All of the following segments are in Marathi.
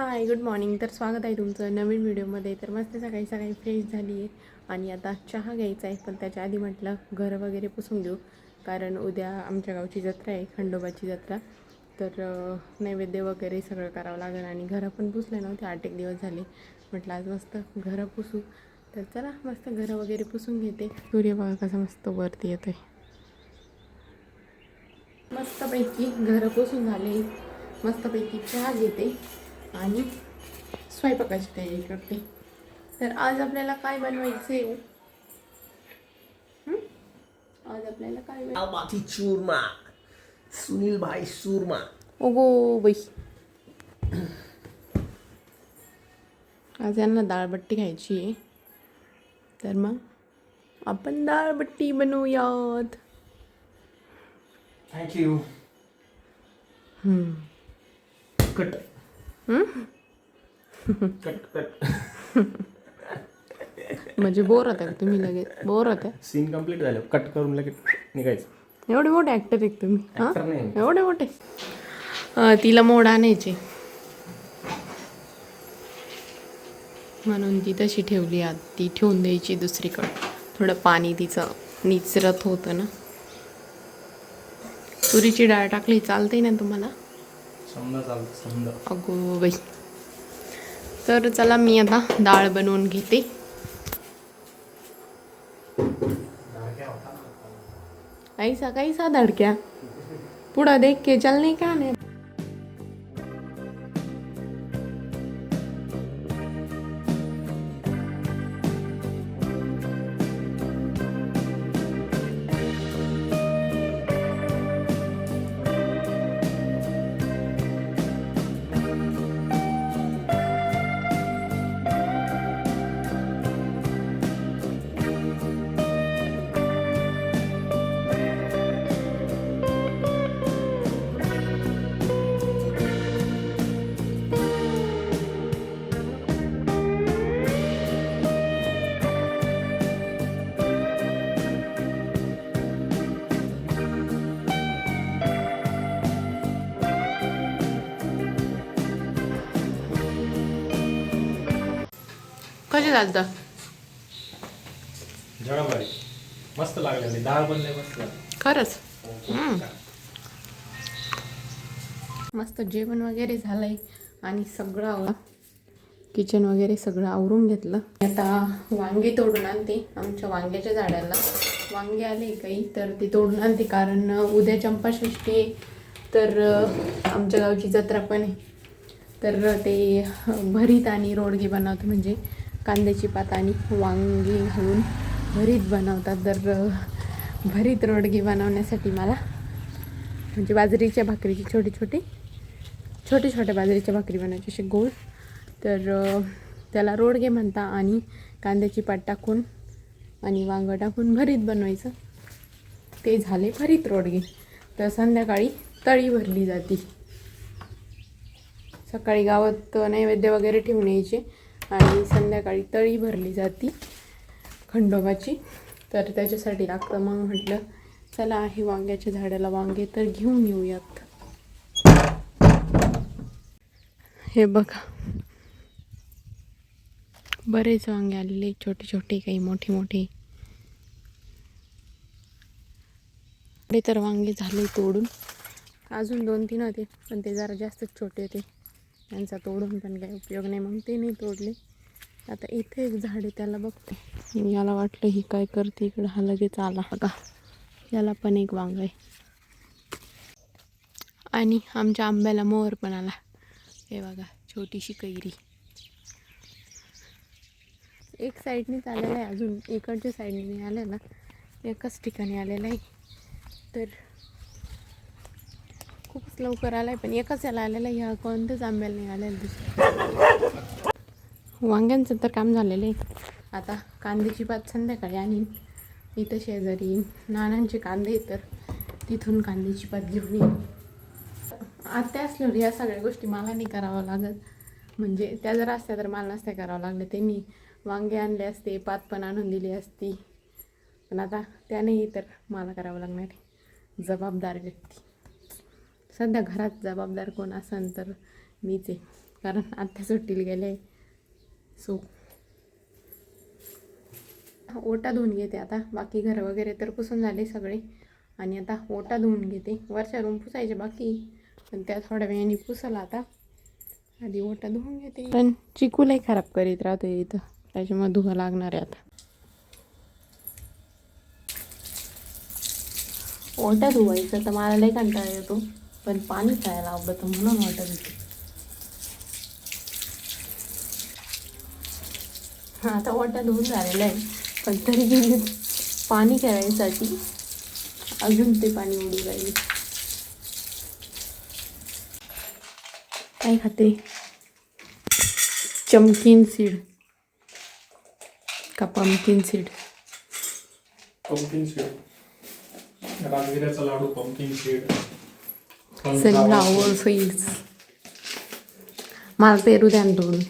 हाय गुड मॉर्निंग तर स्वागत आहे तुमचं नवीन व्हिडिओमध्ये. तर मस्त सकाळी सकाळी फ्रेश झाली आहे. आणि आता चहा घ्यायचा आहे पण त्याच्या आधी म्हटलं घरं वगैरे पुसून घेऊ. कारण उद्या आमच्या गावची जत्रा आहे खंडोबाची जत्रा. तर नैवेद्य वगैरे सगळं करावं लागेल. आणि घरं पण पुसले नव्हते आठ एक दिवस झाले. म्हटलं आज मस्त घरं पुसू. तर चला मस्त घरं वगैरे पुसून घेते. सूर्य बघा कसा मस्त वरती येतो आहे मस्तपैकी घरं पुसून झाले. मस्तपैकी चहा घेते. आणि स्वयंपाकाची तयारी करते. तर आज आपल्याला काय बनवायचं आहे आज आपल्याला काय दालबाटी चूरमा. सुनील भाई सुरमा ओगो बाई. आज यांना डाळबट्टी खायची आहे. तर मग आपण डाळबट्टी बनवूयात. थँक्यू कट म्हणजे बोर होता का तुम्ही लगेच? बोर होत्या सीन कंप्लीट झालं. कट करून लगेच निघायचं. एवढे मोठे ॲक्टर आहेत तुम्ही हां. एवढे मोठे? तिला मोड आणायचे म्हणून ती तशी ठेवली आत. ती ठेवून द्यायची दुसरीकडं. थोडं पाणी तिचं निचरत होतं ना. तुरीची डाळ टाकली चालते ना तुम्हाला? समजा चालतं समजा. अगो बाई. तर चला मी आता डाळ बनवून घेते. ऐसा कैसा धडक्या? पुढं देख के चलने का नाही कसे चालतं जळाबाई मस्त लागले डाळ बनले मस्त खरंच. मस्त जेवण वगैरे झालंय आणि सगळं आव किचन वगैरे सगळं आवरून घेतलं. आता वांगे तोडून आणते आमच्या वांग्याच्या झाडाला. वांगे आले काही तर ते तोडून आणते कारण उद्या चंपाषष्ठी आहे तर आमच्या गावची जत्रा पण आहे. तर ते भरीत आणि रोडगे बनवतो म्हणजे. कांद्याची पात आणि वांगी घालून भरीत बनवतात. तर भरीत रोडगे बनवण्यासाठी मला म्हणजे बाजरीच्या भाकरीची छोटी छोटी छोटे छोटे बाजरीच्या भाकरी बनवायची असे गोल तर त्याला रोडगे म्हणता आणि कांद्याची पात टाकून आणि वांगं टाकून भरीत बनवायचं. ते झाले भरीत रोडगे. तर संध्याकाळी तळी भरली जाते. सकाळी गावात नैवेद्य वगैरे ठेवून यायचे. आणि संध्याकाळी तळी भरली जाती खंडोबाची. तर त्याच्यासाठी लागतं मग म्हटलं चला आहे वांग्याच्या झाडाला वांगे तर घेऊन येऊयात. हे बघा. बरेच वांगे आलेले छोटे छोटे काही मोठे मोठे तर वांगे झाले तोडून. अजून दोन तीन होते पण ते जरा जास्तच छोटे होते. यांचा तोडून पण काही उपयोग नाही मग ते नाही तोडले. आता इथे एक झाड आहे त्याला बघते. याला वाटलं ही काय करते इकडं. हा लगेच आला. का याला पण एक वांग आहे. आणि आमच्या आंब्याला मोहर पण आला. हे बघा छोटीशी कैरी. एक साईडनेच आलेला आहे अजून. इकडच्या साईडने आलेला. एकाच ठिकाणी आलेला आहे. तर खूपच लवकर आलाय पण एकाच याला आलेला आहे ह्या कोणत्याच आंब्याला नाही आलेला दिसत. वांग्यांचं तर काम झालेलं आहे. आता कांद्याची पात संध्याकाळी आणि इथं शेजारी नानांचे कांदे तर तिथून कांद्याची पात घेऊन येईन. आत्या असल्यावर या सगळ्या गोष्टी मला नाही करावं लागत. म्हणजे त्या जर असत्या तर मला नसत्या करावं लागलं. त्यांनी वांगे आणले असते पात पण आणून दिली असती. पण आता त्यानेही तर मला करावं लागणार आहे. जबाबदार व्यक्ती. सध्या घरात जबाबदार कोण असेल तर मीच आहे. कारण आत्या सुट्टीला गेले. सो ओटा धुवून घेते आता. बाकी घर वगैरे तर पुसून झाले सगळे. आणि आता ओटा धुवून घेते. वरच्या रूम पुसायचे बाकी. पण त्या थोड्या वेळाने पुसाल आता. आधी ओटा धुवून घेते. पण चिकूलाही खराब करीत राहते इथं. त्याच्यामुळे धुवा लागणार आहे आता. ओटा धुवायचं तर मला लई कंटाळा येतो. पण पाणी प्यायला आवडतं म्हणून ओटा धुते आता वाटा धुवून झालेला आहे पण तरी गेली पाणी करायसाठी अजून ते पाणी उडू राहील. काय खाते? चमकीन सीड का पंकिन सीड पंकिन सीड राजगिऱ्याचा लाडू पंकिन सीड सनफ्लावर सीड्स मला पेरू द्या ना तोडून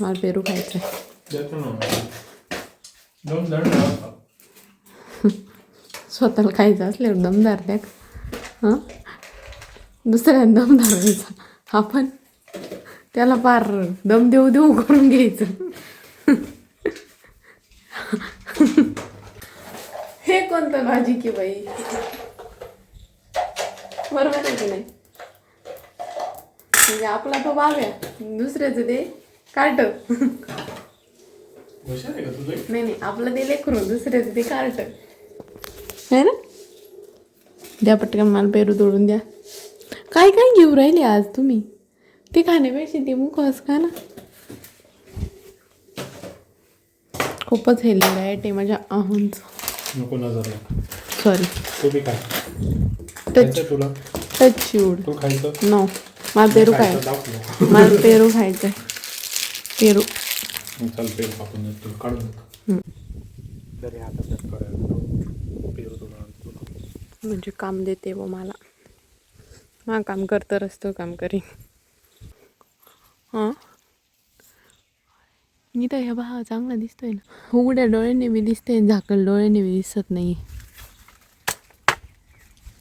मला पेरू खायचं स्वतःला खायचं असल्यावर दमदार द्या हां? दुसऱ्यांदा दम धरायचा. आपण त्याला पार दम देऊ देऊ करून घ्यायचं. हे कोणतं भाजी की बाई? बरोबर आहे की नाही? म्हणजे आपला तो बाब्या दुसऱ्याचं ते का तुझं? नाही नाही आपलं ते लेकरू दुसऱ्याचं ते कार्ट. आहे ना? द्या पटकन मला पेरू तोडून द्या. काय काय घेऊ राहिले आज तुम्ही? ते खाण्यापेक्षा ते मुखवास खा ना. खूपच हेल्दी आहे माझ्या अहोंचं नको नजर सॉरी तू बी काय टच खायचं तुला? टच शूड तू खायचं? नो मला पेरू काय खायचं. दाखव. मला पेरू खायचं पेरू. चल पेरू कापून तुला. काढून देतो. तरी आता त्यात करायला पेरू तुला तुला. म्हणजे काम देते व मला. हा काम करतं रस्तो काम करीन. हां? मी तर ह्या बा चांगला दिसतोय ना. उघड्या डोळ्याने बी दिसते झाकल डोळ्याने बी दिसत नाही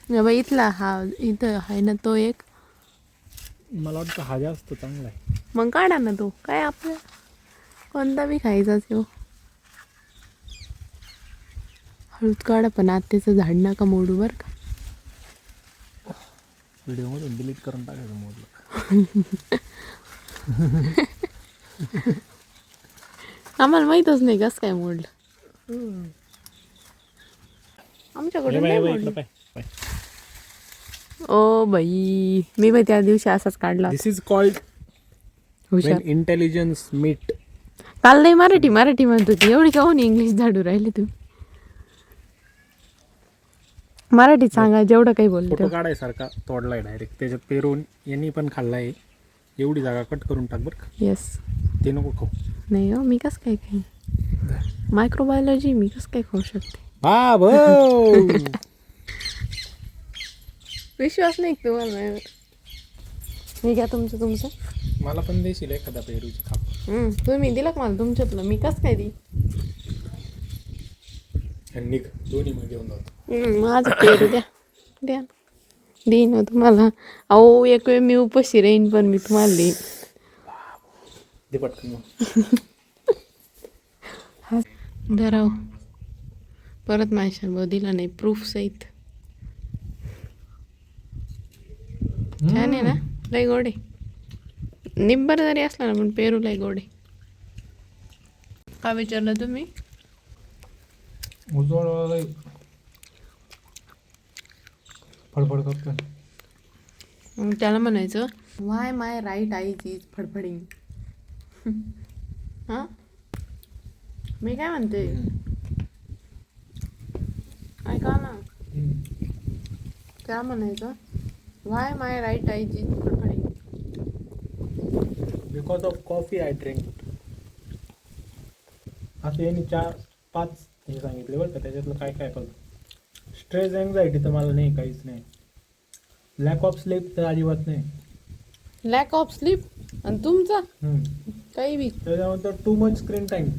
या बा इथला हा इथं आहे ना तो एक. मला वाटतं हा जास्त चांगला आहे. मग काढा ना तो. काय आपलं? कोणता बी खायचा हो हळूच काढा पण आत्याचं झाड नका मोडू बरं का. व्हिडिओमधून डिलीट करून टाकायचं मोडलं. आम्हाला माहीतच नाही कसं काय मोडलं. आमच्याकडून नाही मोडलं. पाय. O by. मी बाई त्या दिवशी असाच काढला दिस इज कॉल्ड हुशार. इंटेलिजन्स मीट काल नाही मराठी मराठी म्हणत होती. एवढी काहून इंग्लिश झाडू राहिली तुम्ही? मराठीत सांगा जेवढं काही फोटो बोलतो काढायसारखा तोडलाय डायरेक्ट त्याच्यात पेरून यांनी पण खाल्लाय. एवढी जागा कट करून टाक बरं का? येस ते नको खाऊ. नाही हो मी कसं काय खाईन? मायक्रोबायोलॉजी मी कसं काय खाऊ शकते? बाबो विश्वास नाही तुम्हाला मी घ्या तुमचं तुमचं. मला पण देशील एखादा पेरूची खाप. हम्म, तुम्ही दिलं का मला तुमच्यातलं? मी कसं काय दी आणि निघ दोन्ही मग घेऊन जातो. हम्म, माझं पेरू द्या. द्या. देईन हो तुम्हाला. अहो एक वेळ मी उपाशी राहीन पण मी तुम्हाला देईन. दे पटकन मग. धराव. परत माझ्या दिला नाही प्रूफ सहित. छान आहे ना? लय गोडे निब्बर जरी असला ना पण पेरू लय गोडे का विचारलं तुम्ही? फडफड त्याला म्हणायचं why my right eyes is फडफडिंग हां? मी काय म्हणते? ऐका ना. त्या म्हणायचं why my right eyes is फडफडिंग because of coffee I drink असं यांनी चार पाच हे सांगितले बरं का त्याच्यातलं काय काय करतो स्ट्रेस अँझायटी तर मला नाही काहीच नाही. लॅक ऑफ स्लीप तर अजिबात नाही. लॅक ऑफ स्लीप आणि तुमचा. काही बी. त्याच्यानंतर टू मच स्क्रीन टाईम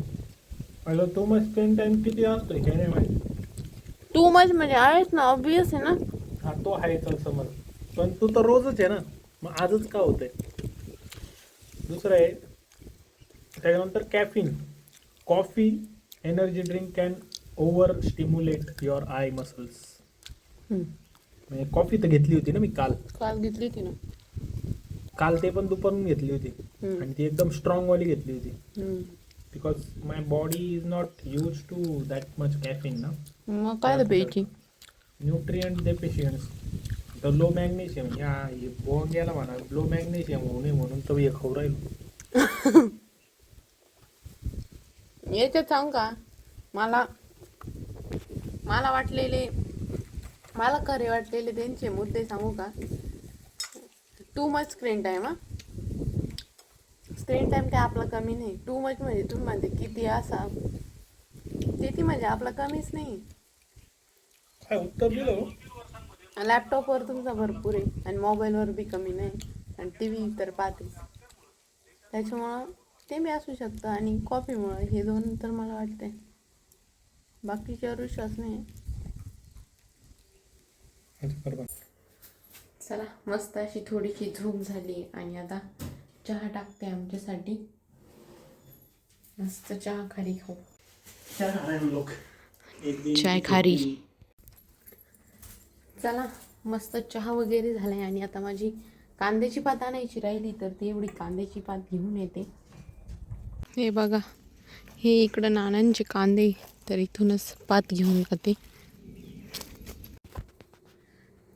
पहिलं टू मच स्क्रीन टाईम किती असतो हे नाही माहिती. टू मच म्हणजे आहेच ना ऑब्विस आहे ना. हा तो आहे तर समज पण तू तर रोजच आहे ना. मग आजच का होतंय? दुसरं आहे त्याच्यानंतर caffeine coffee energy drink can over stimulate your eye muscles म्हणजे कॉफी तर घेतली होती ना मी काल. काल घेतली होती ना. काल ते पण दुपारून घेतली होती. आणि ती एकदम स्ट्रॉंग वाली घेतली होती. Because my body is not use to that much caffeine ना. मग काय न्यूट्रियंट डेफिशियन्स तर लो मॅग्नेशियम ह्या बोंग्याला म्हणा लो मॅग्नेशियम होऊ नये म्हणून तर हे खाऊ राहिलो याच्यात सांग का मला मला वाटलेले मला खरे वाटलेले त्यांचे मुद्दे सांगू का टू मच स्क्रीन टाईम हा स्क्रीन टाईम काय आपला कमी नाही टू मच म्हणजे तुम्ही म्हणते किती असा किती म्हणजे आपला कमीच नाही काय उत्तर दिलं लॅपटॉपवर तुमचा भरपूर आहे. आणि मोबाईलवर बी कमी नाही. आणि टी व्ही तर पाहते त्याच्यामुळं ते बी असू शकतं. आणि कॉफीमुळं हे दोन तर मला वाटते बाकीच्यावर विश्वास नाही चला मस्त अशी थोडीशी झोप झाली. आणि आता चहा टाकते आमच्यासाठी. मस्त चहा खारी खाऊ. चाय खारी चला मस्त चहा वगैरे झाला आहे आणि आता माझी कांद्याची पात आणायची राहिली तर ती एवढी कांद्याची पात घेऊन येते. हे बघा हे इकडं नानांचे कांदे तर इथूनच पात घेऊन जाते.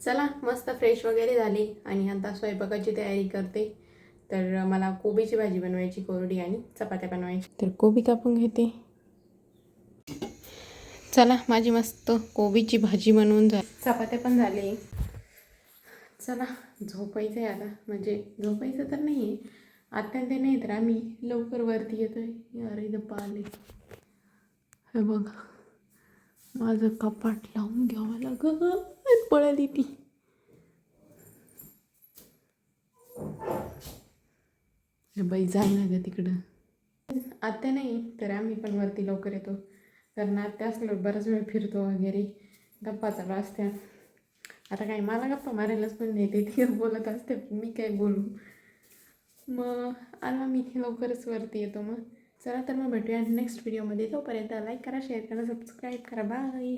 चला मस्त फ्रेश वगैरे झाली आणि आता स्वयंपाकाची तयारी करते. तर मला कोबीची भाजी बनवायची कोरडी आणि चपात्या बनवायची तर कोबी कापून घेते. चला माझी मस्त कोबीची भाजी बनवून झाली चपात्या पण झाले. चला झोपायचं आहे आता. म्हणजे झोपायचं तर नाही आहे आत्ता ते नाही तर आम्ही. लवकर वरती येतो आहे अरे दप्पा आले हे बघा. माझं कपाट लावून घ्यावं लागत पळाली ती बाई जाय ना ग तिकडं. आत्या नाही तर आम्ही पण वरती लवकर येतो. कारण आत्या असलं बराच वेळ फिरतो वगैरे. गप्पा चालू असत्या. आता काय मला गप्पा मारायलाच पण नाही ते ती बोलत असते मी काय बोलू? मग आला मी लवकरच वरती येतो मग. चला तर मग भेटूया नेक्स्ट व्हिडिओमध्ये तोपर्यंत लाईक करा शेअर करा सबस्क्राईब करा. बाय